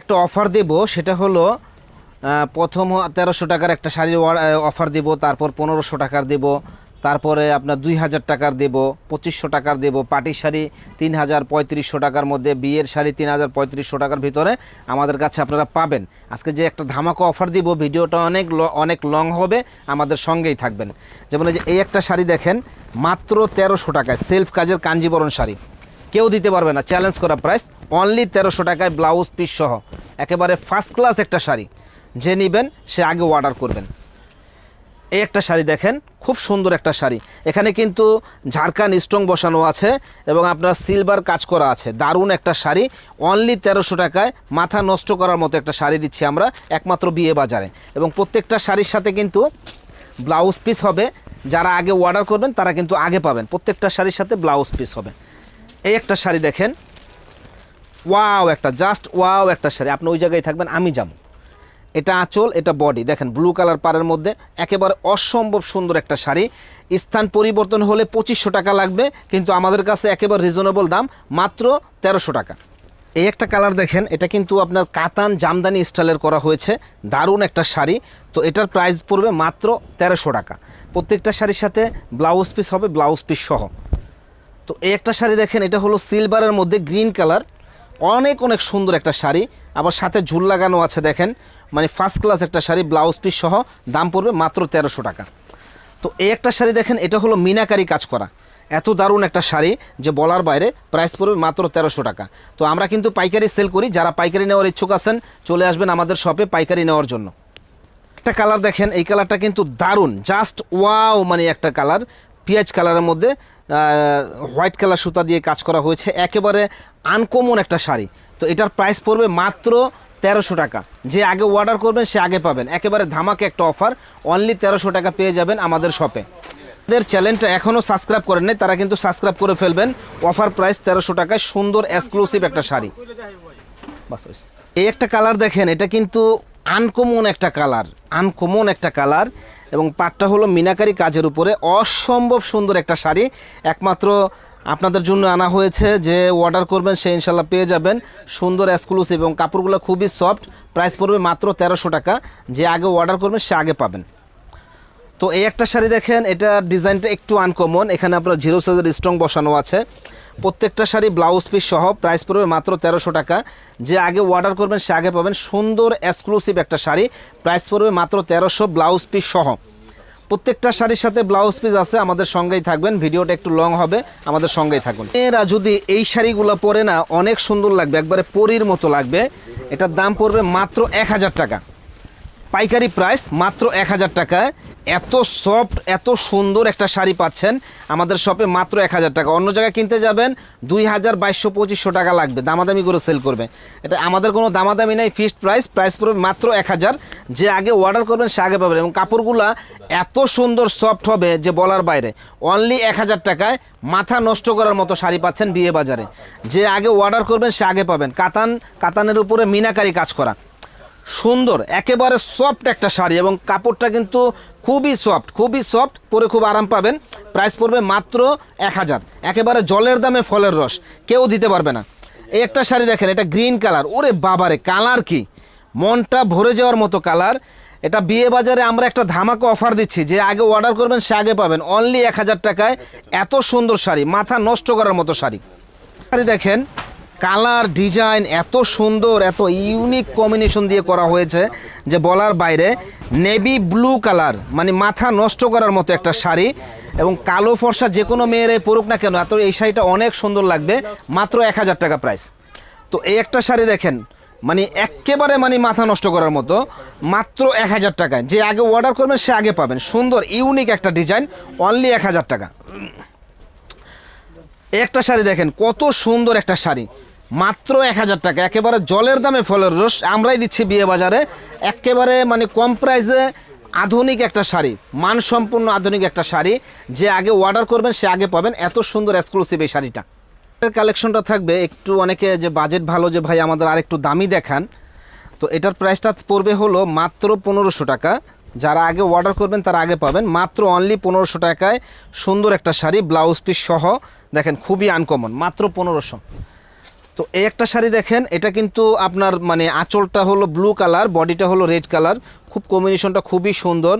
একটা অফার দেব, সেটা হলো প্রথম তেরোশো টাকার একটা শাড়ির অফার দেব, তারপর পনেরোশো টাকার দেব, তারপরে আপনার দুই হাজার টাকার দেব, পঁচিশশো টাকার দেব, পাটি শাড়ি তিন হাজার পঁয়ত্রিশশো টাকার মধ্যে, বিয়ের শাড়ি তিন হাজার পঁয়ত্রিশশো টাকার ভিতরে আমাদের কাছে আপনারা পাবেন। আজকে যে একটা ধামাকা অফার দিব, ভিডিওটা অনেক অনেক লং হবে, আমাদের সঙ্গেই থাকবেন। যেমন এই যে, এই একটা শাড়ি দেখেন, মাত্র তেরোশো টাকায়, সেলফ কাজের কাঞ্জিবরণ শাড়ি। কেউ দিতে পারবে না। চ্যালেঞ্জ করা প্রাইস অনলি তেরোশো টাকায় ব্লাউজ পিস সহ। একেবারে ফার্স্ট ক্লাস একটা শাড়ি। যে নেবেন, সে আগে অর্ডার করবেন। এই একটা শাড়ি দেখেন, খুব সুন্দর একটা শাড়ি। এখানে কিন্তু ঝাড়খান স্ট্রং বসানো আছে এবং আপনার সিলভার কাজ করা আছে। দারুণ একটা শাড়ি। অনলি তেরোশো টাকায় মাথা নষ্ট করার মতো একটা শাড়ি দিচ্ছি আমরা, একমাত্র বিয়ে বাজারে। এবং প্রত্যেকটা শাড়ির সাথে কিন্তু ব্লাউজ পিস হবে। যারা আগে অর্ডার করবেন, তারা কিন্তু আগে পাবেন। প্রত্যেকটা শাড়ির সাথে ব্লাউজ পিস হবে। এই একটা শাড়ি দেখেন। ওয়াও একটা, জাস্ট ওয়াও একটা শাড়ি। আপনি ওই জায়গায় থাকবেন, আমি যাব। এটা আঁচল, এটা বডি। দেখেন, ব্লু কালার পাড়ের মধ্যে একেবারে অসম্ভব সুন্দর একটা শাড়ি। স্থান পরিবর্তন হলে পঁচিশশো টাকা লাগবে, কিন্তু আমাদের কাছে একেবারে রিজনেবল দাম, মাত্র তেরোশো টাকা। এই একটা কালার দেখেন, এটা কিন্তু আপনার কাতান জামদানি স্টাইলের করা হয়েছে। দারুণ একটা শাড়ি। তো এটার প্রাইস পড়বে মাত্র তেরোশো টাকা। প্রত্যেকটা শাড়ির সাথে ব্লাউজ পিস হবে ব্লাউজ পিস সহ। তো এই একটা শাড়ি দেখেন, এটা হলো সিলভারের মধ্যে গ্রিন কালার। অনেক অনেক সুন্দর একটা শাড়ি। আবার সাথে ঝুল লাগানো আছে দেখেন মানে ফার্স্ট ক্লাস একটা শাড়ি ব্লাউজ পিস সহ, দাম পড়বে মাত্র তেরোশো টাকা। তো এই একটা শাড়ি দেখেন, এটা হলো মিনাকারি কাজ করা। এত দারুণ একটা শাড়ি যে বলার বাইরে প্রাইস পড়বে মাত্র তেরোশো টাকা। তো আমরা কিন্তু পাইকারি সেল করি, যারা পাইকারি নেওয়ার ইচ্ছুক আছেন, চলে আসবেন আমাদের শপে পাইকারি নেওয়ার জন্য। একটা কালার দেখেন, এই কালারটা কিন্তু দারুণ জাস্ট ওয়াও মানে একটা কালার। পেঁয়াজ কালারের মধ্যে হোয়াইট কালার সুতা দিয়ে কাজ করা হয়েছে। একেবারে আনকমন একটা শাড়ি। তো এটার প্রাইস পড়বে মাত্র তেরোশো টাকা। যে আগে অর্ডার করবেন, সে আগে পাবেন। একেবারে ধামাকে একটা অফার অনলি তেরোশো টাকা পেয়ে যাবেন আমাদের শপে আমাদের চ্যানেলটা এখনও সাবস্ক্রাইব করেন নাই তারা কিন্তু সাবস্ক্রাইব করে ফেলবেন। অফার প্রাইস তেরোশো টাকায় সুন্দর এক্সক্লুসিভ একটা শাড়ি। এই একটা কালার দেখেন, এটা কিন্তু আনকমন একটা কালার আনকমন একটা কালার এবং পাটটা হলো মিনাকারি কাজের উপরে অসম্ভব সুন্দর একটা শাড়ি। একমাত্র আপনাদের জন্য আনা হয়েছে, যে অর্ডার করবেন সে ইনশাল্লাহ পেয়ে যাবেন। সুন্দর এক্সক্লুসিভ এবং কাপড়গুলো খুবই সফট প্রাইস পড়বে মাত্র তেরোশো টাকা। যে আগে অর্ডার করবেন, সে আগে পাবেন। তো এই একটা শাড়ি দেখেন এটা ডিজাইনটা একটু আনকমন এখানে আপনার জিরো সাইজের স্ট্রং বসানো আছে। প্রত্যেকটা শাড়ি ব্লাউজ পিস সহ প্রাইস পড়বে মাত্র তেরোশো টাকা। যে আগে অর্ডার করবেন, সে আগে পাবেন সুন্দর এক্সক্লুসিভ একটা শাড়ি। প্রাইস পড়বে মাত্র তেরোশো ব্লাউজ পিস সহ। প্রত্যেকটা শাড়ির সাথে ব্লাউজ পিস আছে, আমাদের সঙ্গেই থাকবেন। ভিডিওটা একটু লং হবে, আমাদের সঙ্গেই থাকুন এরা যদি এই শাড়িগুলো পরে না, অনেক সুন্দর লাগবে, একবারে পরির মতো লাগবে। এটার দাম পড়বে মাত্র এক হাজার টাকা। পাইকারি প্রাইস মাত্র এক হাজার টাকায় এত সফট, এত সুন্দর একটা শাড়ি পাচ্ছেন আমাদের শপে মাত্র এক হাজার টাকা। অন্য জায়গায় কিনতে যাবেন দুই হাজার বাইশশো পঁচিশশো টাকা লাগবে, দামাদামি করে সেল করবে এটা আমাদের কোনো দামাদামি নেই ফিক্সড প্রাইস প্রাইস পড়বে মাত্র এক হাজার। যে আগে অর্ডার করবেন, সে আগে পাবেন। এবং কাপড়গুলা এত সুন্দর সফট হবে যে বলার বাইরে। অনলি এক হাজার টাকায় মাথা নষ্ট করার মতো শাড়ি পাচ্ছেন বিয়ে বাজারে। যে আগে অর্ডার করবেন, সে আগে পাবেন। কাতান, কাতানের উপরে মিনাকারি কাজ করা। সুন্দর, একেবারে সফট একটা শাড়ি এবং কাপড়টা কিন্তু খুবই সফট খুবই সফট পরে খুব আরাম পাবেন। প্রাইস পড়বে মাত্র এক হাজার। একেবারে জলের দামে ফলের রস, কেউ দিতে পারবে না। এই একটা শাড়ি দেখেন, এটা গ্রিন কালার ওরে বাবারে কালার কি? মনটা ভরে যাওয়ার মতো কালার এটা বিয়ে বাজারে আমরা একটা ধামাকা অফার দিচ্ছি, যে আগে অর্ডার করবেন, সে আগে পাবেন। অনলি এক হাজার টাকায় এত সুন্দর শাড়ি, মাথা নষ্ট করার মতো শাড়ি। শাড়ি দেখেন কালার, ডিজাইন এত সুন্দর, এত ইউনিক কম্বিনেশন দিয়ে করা হয়েছে যে বলার বাইরে নেভি ব্লু কালার মানে মাথা নষ্ট করার মতো একটা শাড়ি এবং কালো ফর্সা যে কোনো মেয়েরাই পরুক না কেন, এত এই শাড়িটা অনেক সুন্দর লাগবে, মাত্র এক হাজার টাকা প্রাইস তো এই একটা শাড়ি দেখেন মানে একেবারে মানে মাথা নষ্ট করার মতো, মাত্র এক হাজার টাকায়। যে আগে অর্ডার করবেন, সে আগে পাবেন। সুন্দর ইউনিক একটা ডিজাইন অনলি এক হাজার টাকা। একটা শাড়ি দেখেন, কত সুন্দর একটা শাড়ি। মাত্র এক হাজার টাকা, একেবারে জলের দামে ফলের রস। আমরাই দিচ্ছি বিয়ে বাজারে। একেবারে মানে কম প্রাইসে আধুনিক একটা শাড়ি, মানসম্পন্ন আধুনিক একটা শাড়ি। যে আগে অর্ডার করবেন, সে আগে পাবেন। এত সুন্দর এক্সক্লুসিভ এই শাড়িটা। এর কালেকশনটা থাকবে, একটু অনেকে যে বাজেট ভালো, যে ভাই আমাদের আর একটু দামি দেখান। তো এটার প্রাইসটা পড়বে হলো মাত্র পনেরোশো টাকা। যারা আগে অর্ডার করবেন, তারা আগে পাবেন। মাত্র অনলি পনেরোশো টাকায় সুন্দর একটা শাড়ি ব্লাউজ পিস সহ। দেখেন, খুবই আনকমন মাত্র পনেরোশো। তো এই একটা শাড়ি দেখেন, এটা কিন্তু আপনার মানে আঁচলটা হলো ব্লু কালার বডিটা হলো রেড কালার খুব কম্বিনেশনটা খুবই সুন্দর।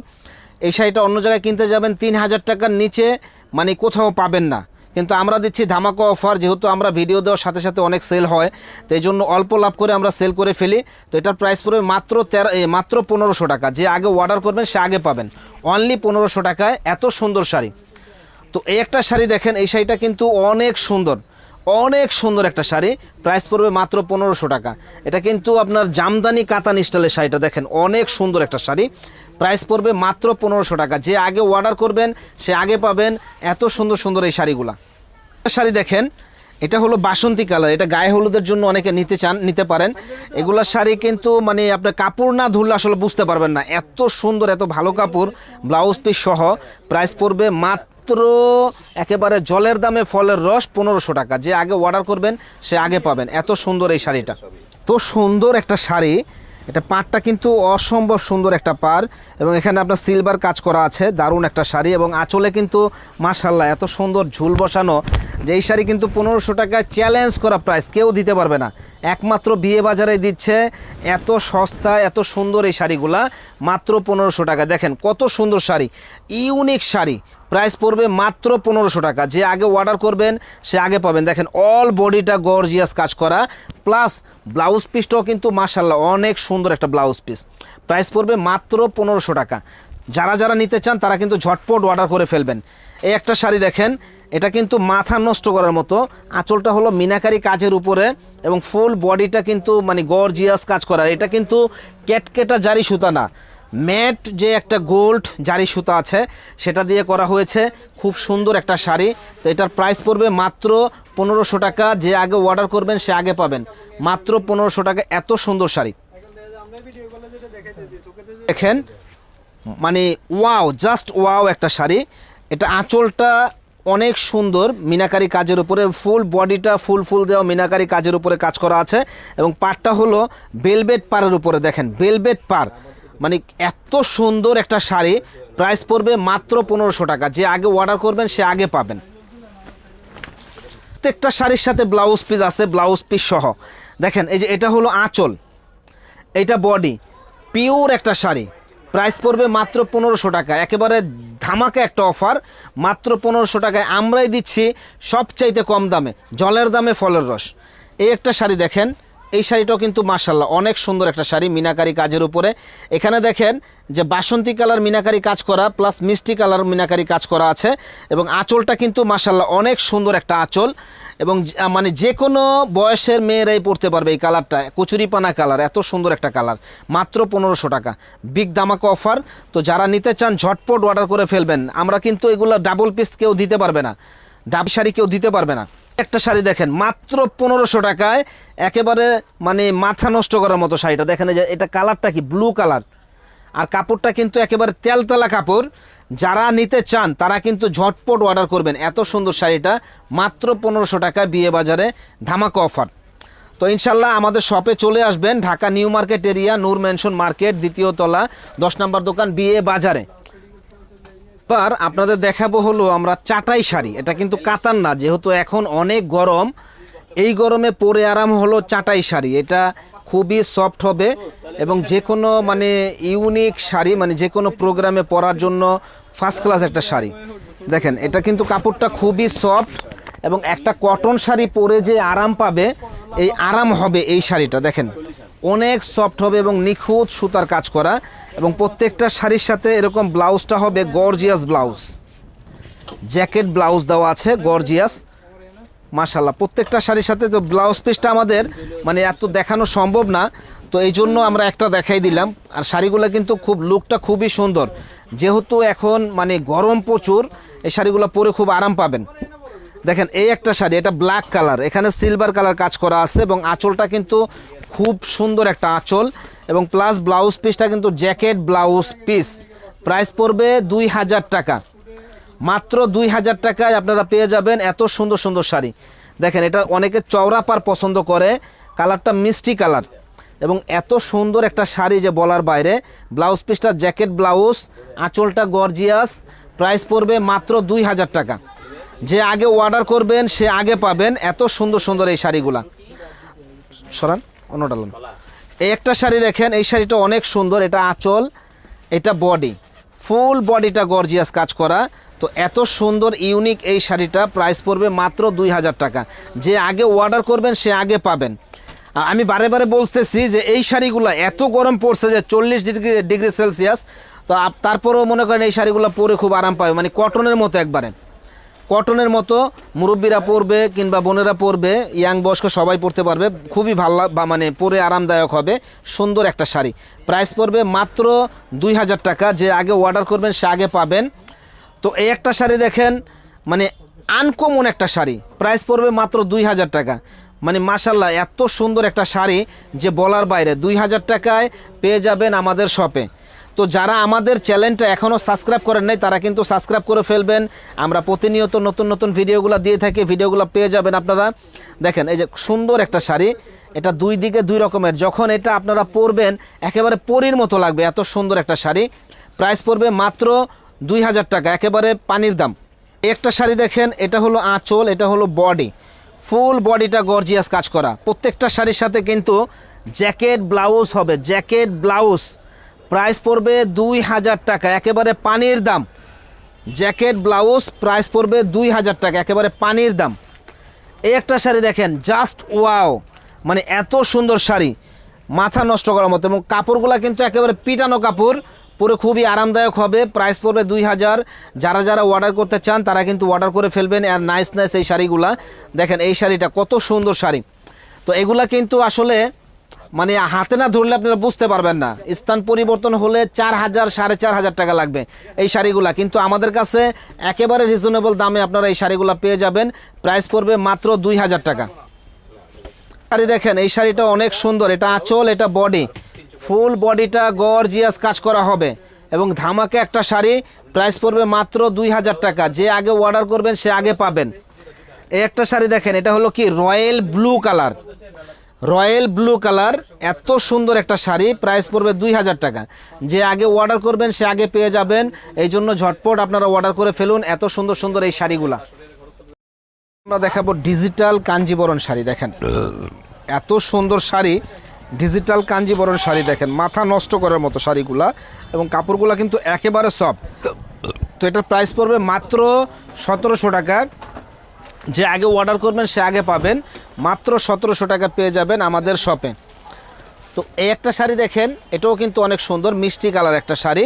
এই শাড়িটা অন্য জায়গায় কিনতে যাবেন, তিন হাজার টাকার নিচে মানে কোথাও পাবেন না। কিন্তু আমরা দিচ্ছি ধামাকা অফার যেহেতু আমরা ভিডিও দেওয়ার সাথে সাথে অনেক সেল হয়, তো এই জন্য অল্প লাভ করে আমরা সেল করে ফেলি। তো এটার প্রাইস পড়বে মাত্র তেরো মাত্র পনেরোশো টাকা। যে আগে অর্ডার করবেন, সে আগে পাবেন। অনলি পনেরোশো টাকায় এত সুন্দর শাড়ি। তো এই একটা শাড়ি দেখেন, এই শাড়িটা কিন্তু অনেক সুন্দর। অনেক সুন্দর একটা শাড়ি। প্রাইস পড়বে মাত্র পনেরোশো টাকা। এটা কিন্তু আপনার জামদানি কাতান স্টাইলের শাড়িটা দেখেন, অনেক সুন্দর একটা শাড়ি। প্রাইস পড়বে মাত্র পনেরোশো টাকা। যে আগে অর্ডার করবেন, সে আগে পাবেন এত সুন্দর সুন্দর এই শাড়িগুলা। শাড়ি দেখেন, এটা হলো বাসন্তী কালার, এটা গায়ে হলুদের জন্য অনেকে নিতে চান, নিতে পারেন। এগুলা শাড়ি কিন্তু মানে আপনার কাপড় না ধরলে আসলে বুঝতে পারবেন না। এত সুন্দর, এত ভালো কাপড় ব্লাউজ পিস সহ প্রাইস পড়বে মাত্র একেবারে জলের দামে ফলের রস পনেরোশো টাকা। যে আগে অর্ডার করবেন, সে আগে পাবেন। এত সুন্দর এই শাড়িটা। তো সুন্দর একটা শাড়ি। এটা পাড়টা কিন্তু অসম্ভব সুন্দর একটা পাড় এবং এখানে আপনার সিলভার কাজ করা আছে, দারুণ একটা শাড়ি এবং আঁচলে কিন্তু মাশাল্লাহ এত সুন্দর ঝুল বসানো যে এই শাড়ি কিন্তু পনেরোশো টাকায় চ্যালেঞ্জ করা প্রাইস কেউ দিতে পারবে না। একমাত্র বিয়ে বাজারে দিচ্ছে এত সস্তা, এত সুন্দর এই শাড়িগুলা, মাত্র পনেরোশো টাকা দেখেন কত সুন্দর শাড়ি, ইউনিক শাড়ি প্রাইস পড়বে মাত্র পনেরোশো টাকা। যে আগে অর্ডার করবেন, সে আগে পাবেন। দেখেন অল বডিটা গর্জিয়াস কাজ করা। প্লাস ব্লাউজ পিসটাও কিন্তু মার্শাল্লাহ অনেক সুন্দর একটা ব্লাউজ পিস প্রাইস পড়বে মাত্র পনেরোশো টাকা। যারা যারা নিতে চান, তারা কিন্তু ঝটপট অর্ডার করে ফেলবেন। এই একটা শাড়ি দেখেন, এটা কিন্তু মাথা নষ্ট করার মতো। আঁচলটা হলো মিনাকারি কাজের উপরে এবং ফুল বডিটা কিন্তু মানে গর্জিয়াস কাজ করার এটা কিন্তু কেটকেটা জারি সুতা না। ম্যাট যে একটা গোল্ড জারি সুতা আছে, সেটা দিয়ে করা হয়েছে। খুব সুন্দর একটা শাড়ি। তো এটার প্রাইস পড়বে মাত্র পনেরোশো টাকা। যে আগে অর্ডার করবেন, সে আগে পাবেন। মাত্র পনেরোশো টাকা। এত সুন্দর শাড়ি। দেখেন মানে ওয়াও জাস্ট ওয়াও একটা শাড়ি। এটা আঁচলটা অনেক সুন্দর। মিনাকারি কাজের উপরে ফুল বডিটা ফুল ফুল দেওয়া মিনাকারি কাজের উপরে কাজ করা আছে। এবং পাড়টা হলো বেলবেট পাড়ের উপরে। দেখেন বেলবেট পাড়। মানে এত সুন্দর একটা শাড়ি প্রাইস পড়বে মাত্র পনেরোশো টাকা। যে আগে অর্ডার করবেন, সে আগে পাবেন। প্রত্যেকটা শাড়ির সাথে ব্লাউজ পিস আছে ব্লাউজ পিস সহ। দেখেন, এই যে এটা হলো আঁচল, এটা বডি পিওর একটা শাড়ি। প্রাইস পড়বে মাত্র পনেরোশো টাকা। একেবারে ধামাকা একটা অফার মাত্র পনেরোশো টাকায়। আমরাই দিচ্ছি সবচাইতে কম দামে, জলের দামে ফলের রস। এই একটা শাড়ি দেখেন এই শাড়িটাও কিন্তু মার্শাল্লাহ অনেক সুন্দর একটা শাড়ি মিনাকারি কাজের উপরে। এখানে দেখেন যে বাসন্তী কালার মিনাকারি কাজ করা প্লাস মিষ্টি কালার মিনাকারি কাজ করা আছে, এবং আঁচলটা কিন্তু মার্শাল্লাহ অনেক সুন্দর একটা আঁচল, এবং মানে যে কোনো বয়সের মেয়েরাই পড়তে পারবে এই কালারটা, কচুরিপানা কালার, এত সুন্দর একটা কালার, মাত্র পনেরোশো টাকা। বিগ দামাকা অফার তো যারা নিতে চান ঝটপট অর্ডার করে ফেলবেন, আমরা কিন্তু এগুলো ডাবল পিস কেউ দিতে পারবে না, ডাব শাড়ি কেউ দিতে পারবে না। একটা শাড়ি দেখেন, মাত্র পনেরোশো টাকায় একেবারে মানে মাথা নষ্ট করার মতো শাড়িটা। দেখেন যে, এটা কালারটা কি? Blue colour. আর কাপড়টা কিন্তু একেবারে তেলতলা কাপড়। যারা নিতে চান, তারা কিন্তু ঝটপট অর্ডার করবেন এত সুন্দর শাড়িটা, মাত্র পনেরোশো টাকা বিয়ে বাজারে ধামাকা অফার তো ইনশাল্লাহ আমাদের শপে চলে আসবেন, Dhaka new market area, Noor mansion market দ্বিতীয় তলা, দশ নম্বর দোকান, বিয়ে বাজারে। এবার আপনাদের দেখাবো হলো আমরা চাটাই শাড়ি। এটা কিন্তু কাতান না, যেহেতু এখন অনেক গরম। এই গরমে পরে আরাম হলো চাটাই শাড়ি। এটা খুবই সফট হবে এবং যে কোনো মানে ইউনিক শাড়ি মানে যে কোনো প্রোগ্রামে পরার জন্য ফার্স্ট ক্লাস একটা শাড়ি। দেখেন, এটা কিন্তু কাপড়টা খুবই সফট এবং একটা কটন শাড়ি পরে যে আরাম পাবে, এই আরাম হবে এই শাড়িটা। দেখেন অনেক সফট হবে এবং নিখুঁত সুতার কাজ করা এবং প্রত্যেকটা শাড়ির সাথে এরকম ব্লাউজটা হবে গর্জিয়াস ব্লাউজ। জ্যাকেট, ব্লাউজ দেওয়া আছে, গর্জিয়াস। মাশাল্লাহ প্রত্যেকটা শাড়ির সাথে তো ব্লাউজ পিসটা আমাদের মানে এত দেখানো সম্ভব না। তো এই জন্য আমরা একটা দেখাই দিলাম। আর শাড়িগুলো কিন্তু খুব, লুকটা খুবই সুন্দর। যেহেতু এখন মানে গরম প্রচুর, এই শাড়িগুলো পরে খুব আরাম পাবেন। দেখেন, এই একটা শাড়ি, এটা ব্ল্যাক কালার এখানে সিলভার কালার কাজ করা আছে এবং আঁচলটা কিন্তু খুব সুন্দর একটা আঁচল এবং প্লাস ব্লাউজ পিসটা কিন্তু জ্যাকেট ব্লাউজ পিস প্রাইস পড়বে দুই হাজার টাকা। মাত্র দুই হাজার টাকায় আপনারা পেয়ে যাবেন এত সুন্দর সুন্দর শাড়ি। দেখেন, এটা অনেকে চওড়া পার পছন্দ করে, কালারটা মিষ্টি কালার এবং এত সুন্দর একটা শাড়ি যে বলার বাইরে। ব্লাউজ পিসটা জ্যাকেট ব্লাউজ আঁচলটা গর্জিয়াস প্রাইস পড়বে মাত্র দুই হাজার টাকা। যে আগে অর্ডার করবেন, সে আগে পাবেন। এত সুন্দর সুন্দর এই শাড়িগুলা। সরান। অন্যটা এই একটা শাড়ি দেখেন, এই শাড়িটা অনেক সুন্দর, এটা আঁচল, এটা বডি ফুল বডিটা গর্জিয়াস কাজ করা। তো এত সুন্দর ইউনিক এই শাড়িটা প্রাইস পড়বে মাত্র দুই হাজার টাকা। যে আগে অর্ডার করবেন, সে আগে পাবেন। আমি বারে বারে বলতেছি যে এই শাড়িগুলো এত গরম পড়ছে যে চল্লিশ ডিগ্রি ডিগ্রি সেলসিয়াস, তো তারপরেও মনে করেন এই শাড়িগুলো পরে খুব আরাম পাবে মানে কটনের মতো একবারে। কটনের মতো মুরব্বীরা পরবে কিংবা বোনেরা পরবে ইয়াং বয়স্ক সবাই পরতে পারবে। খুবই ভালো বা মানে পরে আরামদায়ক হবে, সুন্দর একটা শাড়ি। প্রাইস পড়বে মাত্র দুই হাজার টাকা, যে আগে অর্ডার করবেন সে আগে পাবেন। তো এই একটা শাড়ি দেখেন মানে আনকমন একটা শাড়ি। প্রাইস পড়বে মাত্র দুই হাজার টাকা। মানে মাসাল্লাহ এত সুন্দর একটা শাড়ি যে বলার বাইরে। দুই হাজার টাকায় পেয়ে যাবেন আমাদের শপে তো যারা আমাদের চ্যানেলটা এখনও সাবস্ক্রাইব করেন নাই, তারা কিন্তু সাবস্ক্রাইব করে ফেলবেন। আমরা প্রতিনিয়ত নতুন নতুন ভিডিওগুলো দিয়ে থাকি, ভিডিওগুলো পেয়ে যাবেন আপনারা। দেখেন, এই যে সুন্দর একটা শাড়ি, এটা দুই দিকে দুই রকমের। যখন এটা আপনারা পরবেন, একেবারে পরির মতো লাগবে, এত সুন্দর একটা শাড়ি। প্রাইস পড়বে মাত্র দুই হাজার টাকা, একেবারে পানির দাম। একটা শাড়ি দেখেন, এটা হলো আঁচল, এটা হলো বডি। ফুল বডিটা গর্জিয়াস কাজ করা। প্রত্যেকটা শাড়ির সাথে কিন্তু জ্যাকেট, ব্লাউজ হবে, জ্যাকেট, ব্লাউজ। প্রাইস পড়বে দুই হাজার টাকা। একেবারে পানির দাম। জ্যাকেট, ব্লাউজ, প্রাইস পড়বে দুই হাজার টাকা। একেবারে পানির দাম। এই একটা শাড়ি দেখেন, জাস্ট ওয়াও। মানে এত সুন্দর শাড়ি। মাথা নষ্ট করার মতো। এবং কাপড়গুলো কিন্তু একেবারে পিটানো কাপড়। পুরো খুবই আরামদায়ক হবে। প্রাইস পড়বে দুই হাজার। যারা যারা অর্ডার করতে চান, তারা কিন্তু অর্ডার করে ফেলবেন। আর নাইস নাইস এই শাড়িগুলা। দেখেন এই শাড়িটা কত সুন্দর শাড়ি। তো এগুলা কিন্তু আসলে মানে হাতে না ধরলে আপনারা বুঝতে পারবেন না। স্থান পরিবর্তন হলে চার হাজার, সাড়ে চার হাজার টাকা লাগবে এই শাড়িগুলা। কিন্তু আমাদের কাছে একেবারে রিজনেবল দামে আপনারা এই শাড়িগুলা পেয়ে যাবেন। প্রাইস পড়বে মাত্র দুই হাজার টাকা। শাড়ি দেখেন, এই শাড়িটা অনেক সুন্দর। এটা আঁচল, এটা বডি ফুল বডিটা গর্জিয়াস কাজ করা হবে। এবং ধামাকে একটা শাড়ি প্রাইস পড়বে মাত্র দুই হাজার টাকা। যে আগে অর্ডার করবেন, সে আগে পাবেন। এই একটা শাড়ি দেখেন, এটা হলো কি? Royal blue colour royal blue colour, এত সুন্দর একটা শাড়ি, প্রাইস পড়বে দুই হাজার টাকা। যে আগে অর্ডার করবেন, সে আগে পেয়ে যাবেন। এই জন্য ঝটপট আপনারা অর্ডার করে ফেলুন, এত সুন্দর সুন্দর এই শাড়িগুলা। আমরা দেখাবো ডিজিটাল কাঞ্জিবরণ শাড়ি, দেখেন। এত সুন্দর শাড়ি, ডিজিটাল কাঞ্জিবরণ শাড়ি, দেখেন। মাথা নষ্ট করার মতো শাড়িগুলা এবং কাপড়গুলা কিন্তু একেবারে সব তো এটার প্রাইস পড়বে মাত্র সতেরোশো টাকা। যে আগে অর্ডার করবেন, সে আগে পাবেন। মাত্র সতেরোশো টাকা পেয়ে যাবেন আমাদের শপে তো এই একটা শাড়ি দেখেন, এটাও কিন্তু অনেক সুন্দর, মিষ্টি কালার একটা শাড়ি।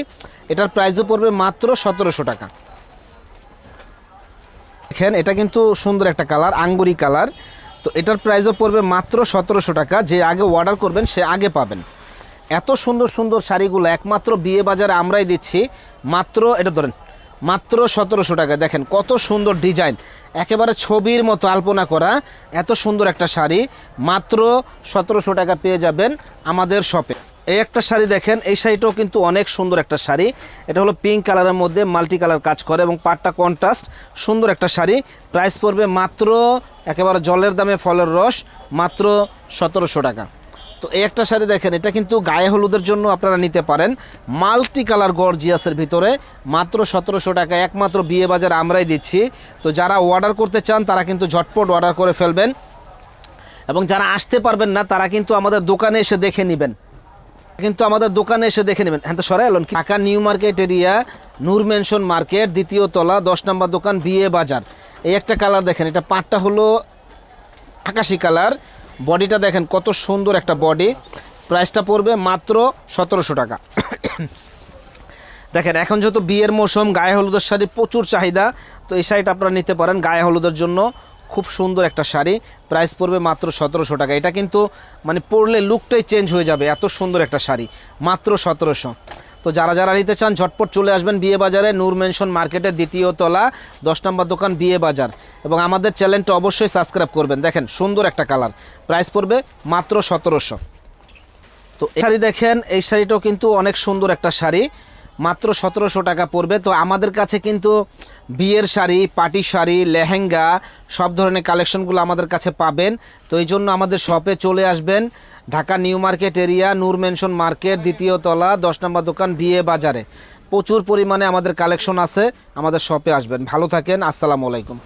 এটার প্রাইসও পড়বে মাত্র সতেরোশো টাকা। দেখেন, এটা কিন্তু সুন্দর একটা কালার, আঙ্গুরি কালার। তো এটার প্রাইসও পড়বে মাত্র সতেরোশো টাকা। যে আগে অর্ডার করবেন, সে আগে পাবেন। এত সুন্দর সুন্দর শাড়িগুলো, একমাত্র বিয়ে বাজারে আমরাই দিচ্ছি। মাত্র, এটা ধরেন মাত্র সতেরোশো টাকা। দেখেন কত সুন্দর ডিজাইন। একেবারে ছবির মতো আলপনা করা, এত সুন্দর একটা শাড়ি। মাত্র সতেরোশো টাকা পেয়ে যাবেন আমাদের শপে। এই একটা শাড়ি দেখেন, এই শাড়িটাও কিন্তু অনেক সুন্দর একটা শাড়ি। এটা হলো পিঙ্ক কালারের মধ্যে মাল্টি কালার কাজ করে এবং পাটটা কন্ট্রাস্ট সুন্দর একটা শাড়ি। প্রাইস পড়বে মাত্র একেবারে জলের দামে ফলের রস, মাত্র সতেরোশো টাকা। তো এই একটা শাড়ি দেখেন, এটা কিন্তু গায়ে হলুদের জন্য আপনারা নিতে পারেন। মাল্টি কালার গর্জিয়াসের ভিতরে মাত্র সতেরোশো টাকা, একমাত্র বিয়ে বাজার আমরাই দিচ্ছি। তো যারা অর্ডার করতে চান, তারা কিন্তু ঝটপট অর্ডার করে ফেলবেন। এবং যারা আসতে পারবেন না, তারা কিন্তু আমাদের দোকানে এসে দেখে নেবেন। কিন্তু আমাদের দোকানে এসে দেখে নেবেন। হ্যাঁ তো সরাই এলেন Dhaka new market area, Noor mansion market, দ্বিতীয় তলা, দশ নম্বর দোকান, বিয়ে বাজার। এই একটা কালার দেখেন, এটা পাটটা হলো আকাশি কালার। বডিটা দেখেন কত সুন্দর একটা বডি। প্রাইসটা পড়বে মাত্র সতেরোশো টাকা। দেখেন, এখন যেহেতু বিয়ের মৌসুম, গায়ে হলুদের শাড়ি প্রচুর চাহিদা, তো এই শাড়িটা আপনারা নিতে পারেন গায়ে হলুদের জন্য। খুব সুন্দর একটা শাড়ি, প্রাইস পড়বে মাত্র সতেরোশো টাকা। এটা কিন্তু মানে পরলে লুকটাই চেঞ্জ হয়ে যাবে, এত সুন্দর একটা শাড়ি, মাত্র সতেরোশো। তো যারা যারা নিতে চান, ঝটপট চলে আসবেন বিয়ে বাজারে নূর মেনশন মার্কেটের দ্বিতীয় তলা, দশ নম্বর দোকান বিয়ে বাজার। এবং আমাদের চ্যানেলটা অবশ্যই সাবস্ক্রাইব করবেন। দেখেন, সুন্দর একটা কালার। প্রাইস পড়বে মাত্র সতেরোশো। তো এই শাড়ি দেখেন, এই শাড়িটাও কিন্তু অনেক সুন্দর একটা শাড়ি। মাত্র সতেরোশো টাকা পড়বে। তো আমাদের কাছে কিন্তু বিয়ের শাড়ি পাটি শাড়ি, লেহেঙ্গা, সব ধরনের কালেকশনগুলো আমাদের কাছে পাবেন। তো এই জন্য আমাদের শপে চলে আসবেন। Dhaka new market area, Noor mansion market, দ্বিতীয় তলা, দশ নম্বর দোকান বিএ বাজারে। প্রচুর পরিমাণে আমাদের কালেকশন আছে, আমাদের শপে আসবেন। ভালো থাকেন, আসসালামু আলাইকুম।